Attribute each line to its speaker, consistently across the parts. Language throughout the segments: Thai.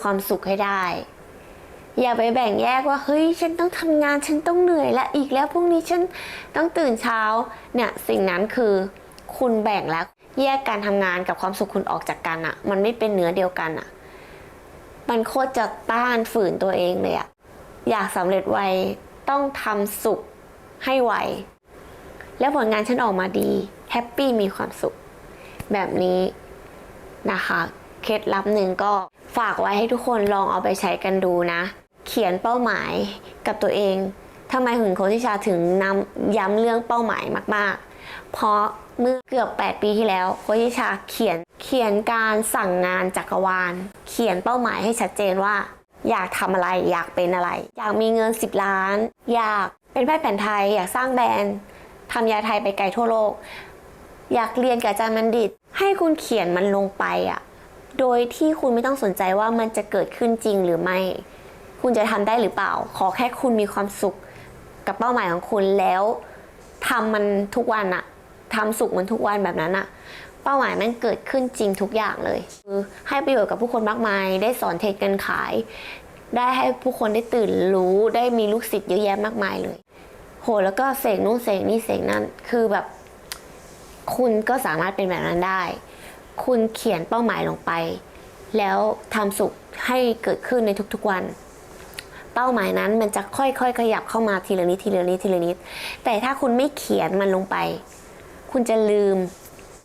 Speaker 1: ความสุขให้ได้ อย่าไปแบ่งแยกว่าเฮ้ยฉันต้องทำงานฉันต้องเหนื่อยและอีกแล้วพรุ่งนี้ฉันต้องตื่นเช้าเนี่ยสิ่งนั้นคือคุณแบ่งแล้วแยกการทำงานกับความสุขคุณออกจากกันอะมันไม่เป็นเนื้อเดียวกันอะมันโคตรจะต้านฝืนตัวเองเลยอะอยากสำเร็จไวต้องทำสุขให้ไวแล้วผลงานฉันออกมาดีแฮปปี้มีความสุข แบบนี้นะคะ เคล็ดลับหนึ่งก็ ฝากไว้ให้ทุกคนลองเอาไปใช้กันดูนะ เขียนเป้าหมายกับตัวเองทำไมหุ่นโคชิชาถึงนำย้ำเรื่องเป้าหมายมาก ๆ เพราะเมื่อเกือบ 8 ปีที่แล้วโคชิชาเขียนเขียนการสั่งงานจักรวาล เขียนเป้าหมายให้ชัดเจนว่า อยากทำอะไรอยากเป็นอะไร อยากมีเงิน 10 ล้าน อยากเป็นแพทย์แผนไทย อยากสร้างแบรนด์ทำยาไทยไปไกลทั่วโลก อยากเรียนกับอาจารย์บัณฑิต ให้คุณเขียนมันลงไปอะ โดยที่คุณไม่ต้องสนใจว่ามันจะเกิดขึ้นจริงหรือไม่ คุณจะทำได้หรือเปล่า ขอแค่คุณมีความสุขกับเป้าหมายของคุณแล้วทำมันทุกวันอะทำสุขมันทุกวันแบบนั้นอะเป้าหมายมันเกิดขึ้นจริงทุกอย่างเลยคือให้ประโยชน์กับผู้คนมากมาย ได้สอนเทคนิคการขาย ได้ให้ผู้คนได้ตื่นรู้ได้มีลูกศิษย์เยอะแยะมากมายเลย โหแล้วก็เสกนู่นเสกนี่เสกนั่นคือแบบ คุณก็สามารถเป็นแบบนั้นได้ คุณเขียนเป้าหมายลงไป แล้วทำสุขให้เกิดขึ้นในทุกๆวัน เป้าหมายนั้นมันจะค่อยๆ ขยับเข้ามาทีละนิดทีละนิดทีละนิด แต่ถ้าคุณไม่เขียนมันลงไป คุณจะลืม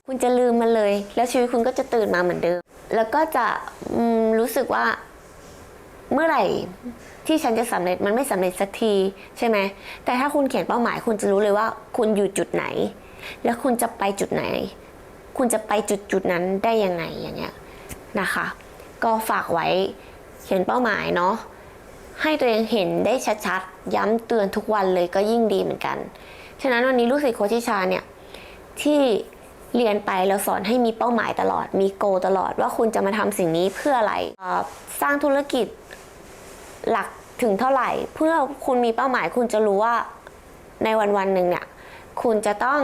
Speaker 1: คุณจะลืมมันเลย แล้วชีวิตคุณก็จะตื่นมาเหมือนเดิม แล้วก็จะรู้สึกว่าเมื่อไหร่ที่ฉันจะสำเร็จมันไม่สำเร็จสักทีใช่ไหมแต่ถ้าคุณเขียนเป้าหมาย คุณจะรู้เลยว่าคุณอยู่จุดไหน แล้วคุณจะไปจุดไหน คุณจะไปจุดจุดนั้นได้ยังไงอย่างเงี้ยนะคะ ก็ฝากไว้เขียนเป้าหมายเนาะให้ตัวเองเห็นได้ชัดๆ ย้ำเตือนทุกวันเลยก็ยิ่งดีเหมือนกัน ฉะนั้นวันนี้ลูกศิษย์โคชิชาเนี่ยที่เรียนไปแล้วสอนให้มีเป้าหมายตลอด มีโกตลอดว่าคุณจะมาทำสิ่งนี้เพื่ออะไร สร้างธุรกิจหลักถึงเท่าไหร่ เพื่อคุณมีเป้าหมายคุณจะรู้ว่าในวันวันๆหนึ่งเนี่ยคุณจะต้อง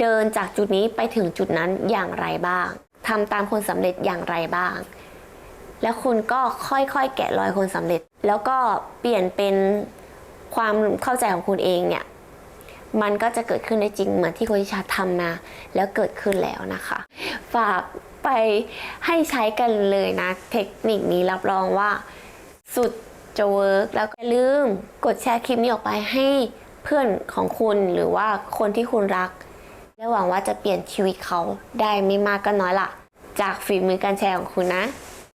Speaker 1: เดินจากจุดนี้ไปถึงจุดนั้นอย่างไรบ้างทำตามคนสำเร็จอย่างไรบ้าง แล้วคุณก็ค่อยๆ แกะรอยคนสำเร็จ แล้วก็เปลี่ยนเป็นความเข้าใจของคุณเองเนี่ยมันก็จะเกิดขึ้นได้จริงเหมือนที่โคชิชาทำมา แล้วเกิดขึ้นแล้วนะคะ ฝากไปให้ใช้กันเลยนะ เทคนิคนี้รับรองว่า สุดจะเวิร์กแล้วก็อย่าลืมกดแชร์คลิปนี้ออกไปให้เพื่อนของคุณหรือว่าคนที่คุณรัก และหวังว่าจะเปลี่ยนชีวิตเขาได้ไม่มากก็น้อยละจากฝีมือการแชร์ของคุณนะ